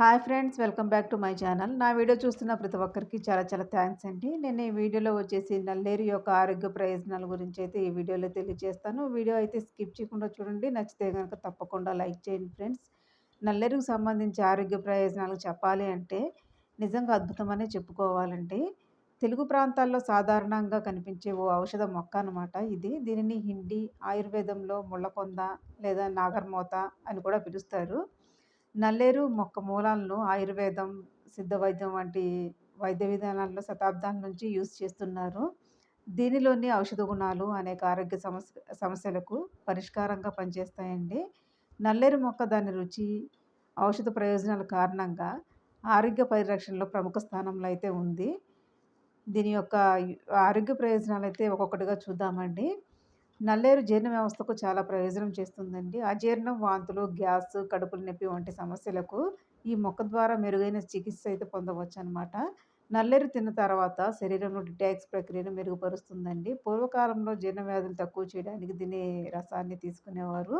Hi friends welcome back to my channel. నా video చూస్తున్న ప్రతి ఒక్కరికి చాలా చాలా థ్యాంక్స్ అండి. నేను ఈ వీడియోలో వచ్చేసి నల్లేరు యొక్క ఆరోగ్య ప్రయోజనాల గురించి అయితే ఈ వీడియోలో తెలియజేస్తాను. వీడియో అయితే స్కిప్ చేయకుండా చూడండి. నచ్చితే కనుక తప్పకుండా లైక్ చేయండి ఫ్రెండ్స్. నల్లేరుకు సంబంధించి ఆరోగ్య ప్రయోజనాలు చెప్పాలి అంటే నిజంగా అద్భుతమనే చెప్పుకోవాలండి. తెలుగు ప్రాంతాల్లో సాధారణంగా కనిపించే ఓ ఔషధ మొక్క అనమాట ఇది. దీనిని హిందీ ఆయుర్వేదంలో ముళ్ళకొంద లేదా నాగర్మోత అని కూడా పిలుస్తారు. నల్లేరు మొక్క మూలాలను ఆయుర్వేదం సిద్ధ వైద్యం వంటి వైద్య విధానాల్లో శతాబ్దాల నుంచి యూజ్ చేస్తున్నారు. దీనిలోని ఔషధ గుణాలు అనేక ఆరోగ్య సమస్య సమస్యలకు పరిష్కారంగా పనిచేస్తాయండి. నల్లేరు మొక్క దాని రుచి ఔషధ ప్రయోజనాల కారణంగా ఆరోగ్య పరిరక్షణలో ప్రముఖ స్థానంలో అయితే ఉంది. దీని యొక్క ఆరోగ్య ప్రయోజనాలు అయితే ఒక్కొక్కటిగా చూద్దామండి. నల్లేరు జీర్ణ వ్యవస్థకు చాలా ప్రయోజనం చేస్తుందండి. అజీర్ణం వాంతులు గ్యాస్ కడుపులు నొప్పి వంటి సమస్యలకు ఈ మొక్క ద్వారా మెరుగైన చికిత్స అయితే పొందవచ్చు అనమాట నల్లేరు తిన్న తర్వాత శరీరంలో డిటాక్స్ ప్రక్రియను మెరుగుపరుస్తుందండి. పూర్వకాలంలో జీర్ణ వ్యాధులు తక్కువ చేయడానికి దీని రసాన్ని తీసుకునేవారు.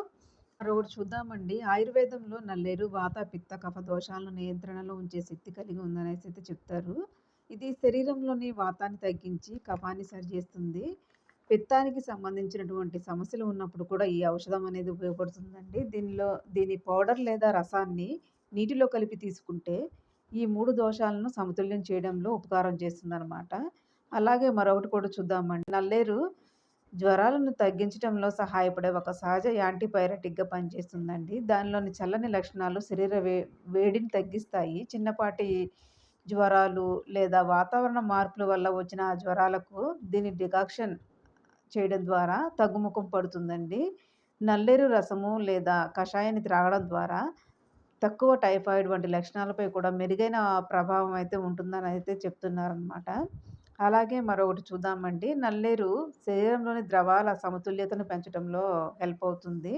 మరొకటి చూద్దామండి. ఆయుర్వేదంలో నల్లేరు వాత పిత్త కఫ దోషాలను నియంత్రణలో ఉంచే శక్తి కలిగి ఉందనేసి అయితే చెప్తారు. ఇది శరీరంలోని వాతాన్ని తగ్గించి కఫాన్ని సరిచేస్తుంది. పిత్తానికి సంబంధించినటువంటి సమస్యలు ఉన్నప్పుడు కూడా ఈ ఔషధం అనేది ఉపయోగపడుతుందండి. దీనిలో దీని పౌడర్ లేదా రసాన్ని నీటిలో కలిపి తీసుకుంటే ఈ మూడు దోషాలను సమతుల్యం చేయడంలో ఉపకారం చేస్తుందన్నమాట. అలాగే మరొకటి కూడా చూద్దామండి. నల్లేరు జ్వరాలను తగ్గించడంలో సహాయపడే ఒక సహజ యాంటీపైరటిక్గా పనిచేస్తుందండి. దానిలోని చల్లని లక్షణాలు శరీర వే వేడిని తగ్గిస్తాయి. చిన్నపాటి జ్వరాలు లేదా వాతావరణ మార్పుల వల్ల వచ్చిన ఆ జ్వరాలకు దీని డికాక్షన్ చేయడం ద్వారా తగ్గుముఖం పడుతుందండి. నల్లేరు రసము లేదా కషాయాన్ని త్రాగడం ద్వారా తక్కువ టైఫాయిడ్ వంటి లక్షణాలపై కూడా మెరుగైన ప్రభావం అయితే ఉంటుందని అయితే చెప్తున్నారనమాట అలాగే మరొకటి చూద్దామండి. నల్లేరు శరీరంలోని ద్రవాల సమతుల్యతను పెంచడంలో హెల్ప్ అవుతుంది.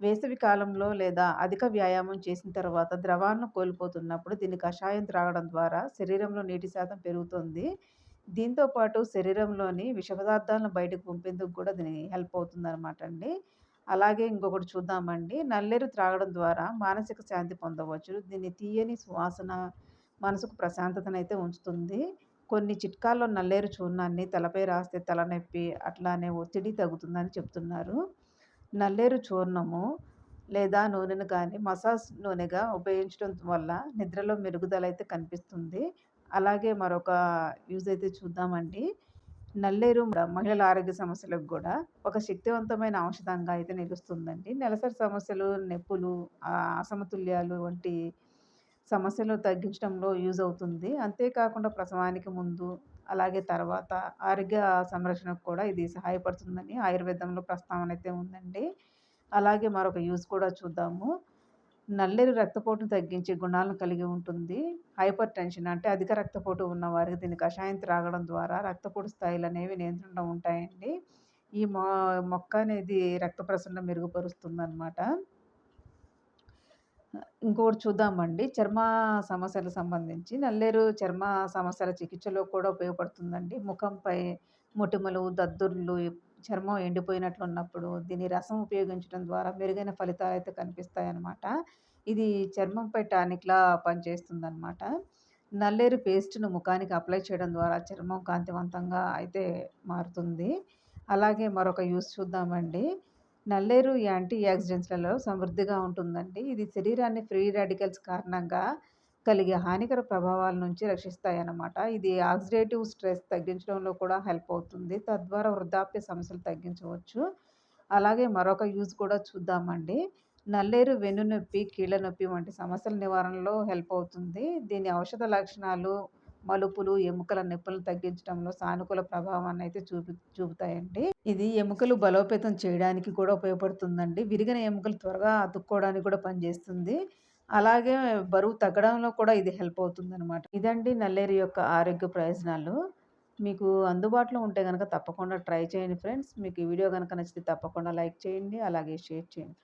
వేసవి కాలంలో లేదా అధిక వ్యాయామం చేసిన తర్వాత ద్రవాలను కోల్పోతున్నప్పుడు దీన్ని కషాయం త్రాగడం ద్వారా శరీరంలో నీటి శాతం పెరుగుతుంది. దీంతో పాటు శరీరంలోని విష పదార్థాలను బయటకు పంపేందుకు కూడా దీనికి హెల్ప్ అవుతుందన్నమాట అండి. అలాగే ఇంకొకటి చూద్దామండి. నల్లేరు త్రాగడం ద్వారా మానసిక శాంతి పొందవచ్చు. దీన్ని తీయని సువాసన మనసుకు ప్రశాంతతనైతే ఉంచుతుంది. కొన్ని చిట్కాల్లో నల్లేరు చూర్ణాన్ని తలపై రాస్తే తలనొప్పి అట్లానే ఒత్తిడి తగ్గుతుందని చెప్తున్నారు. నల్లేరు చూర్ణము లేదా నూనెను కానీ మసాజ్ నూనెగా ఉపయోగించడం వల్ల నిద్రలో మెరుగుదల అయితే కనిపిస్తుంది. అలాగే మరొక యూజ్ అయితే చూద్దామండి. నల్లేరు మహిళల ఆరోగ్య సమస్యలకు కూడా ఒక శక్తివంతమైన ఔషధంగా అయితే నిలుస్తుందండి. నెలసరి సమస్యలు నొప్పులు అసమతుల్యాలు వంటి సమస్యలు తగ్గించడంలో యూజ్ అవుతుంది. అంతేకాకుండా ప్రసవానికి ముందు అలాగే తర్వాత ఆరోగ్య సంరక్షణకు కూడా ఇది సహాయపడుతుందని ఆయుర్వేదంలో ప్రస్తావన అయితే ఉందండి. అలాగే మరొక యూజ్ కూడా చూద్దాము. నల్లేరు రక్తపోటును తగ్గించే గుణాలను కలిగి ఉంటుంది. హైపర్ టెన్షన్ అంటే అధిక రక్తపోటు ఉన్న వారికి దీన్ని కషాయం త్రాగడం ద్వారా రక్తపోటు స్థాయిలు అనేవి నియంత్రణ ఉంటాయండి. ఈ మొ మొక్క అనేది రక్త ప్రసరణ మెరుగుపరుస్తుంది అనమాట ఇంకొకటి చూద్దామండి. చర్మ సమస్యలకు సంబంధించి నల్లేరు చర్మ సమస్యల చికిత్సలో కూడా ఉపయోగపడుతుందండి. ముఖంపై మొటిమలు దద్దుర్లు చర్మం ఎండిపోయినట్లు ఉన్నప్పుడు దీని రసం ఉపయోగించడం ద్వారా మెరుగైన ఫలితాలు అయితే కనిపిస్తాయి అన్నమాట ఇది చర్మంపై టానిక్లా పనిచేస్తుందన్నమాట. నల్లేరు పేస్ట్ను ముఖానికి అప్లై చేయడం ద్వారా చర్మం కాంతివంతంగా అయితే మారుతుంది. అలాగే మరొక యూస్ చూద్దామండి. నల్లేరు యాంటీ యాక్సిడెంట్స్లలో సమృద్ధిగా ఉంటుందండి. ఇది శరీరాన్ని ఫ్రీ రాడికల్స్ కారణంగా కలిగే హానికర ప్రభావాల నుంచి రక్షిస్తాయన్నమాట. ఇది ఆక్సిడేటివ్ స్ట్రెస్ తగ్గించడంలో కూడా హెల్ప్ అవుతుంది. తద్వారా వృద్ధాప్య సమస్యలు తగ్గించవచ్చు. అలాగే మరొక యూజ్ కూడా చూద్దామండి. నల్లేరు వెన్నునొప్పి కీళ్ళ నొప్పి వంటి సమస్యల నివారణలో హెల్ప్ అవుతుంది. దీని ఔషధ లక్షణాలు మలుపులు ఎముకల నొప్పులను తగ్గించడంలో సానుకూల ప్రభావాన్ని అయితే చూపి చూపుతాయండి. ఇది ఎముకలు బలోపేతం చేయడానికి కూడా ఉపయోగపడుతుందండి. విరిగిన ఎముకలు త్వరగా అతుక్కోవడానికి కూడా పనిచేస్తుంది. అలాగే బరువు తగ్గడంలో కూడా ఇది హెల్ప్ అవుతుందనమాట ఇదండి నల్లేరు యొక్క ఆరోగ్య ప్రయోజనాలు. మీకు అందుబాటులో ఉంటే కనుక తప్పకుండా ట్రై చేయండి ఫ్రెండ్స్. మీకు ఈ వీడియో కనుక నచ్చితే తప్పకుండా లైక్ చేయండి అలాగే షేర్ చేయండి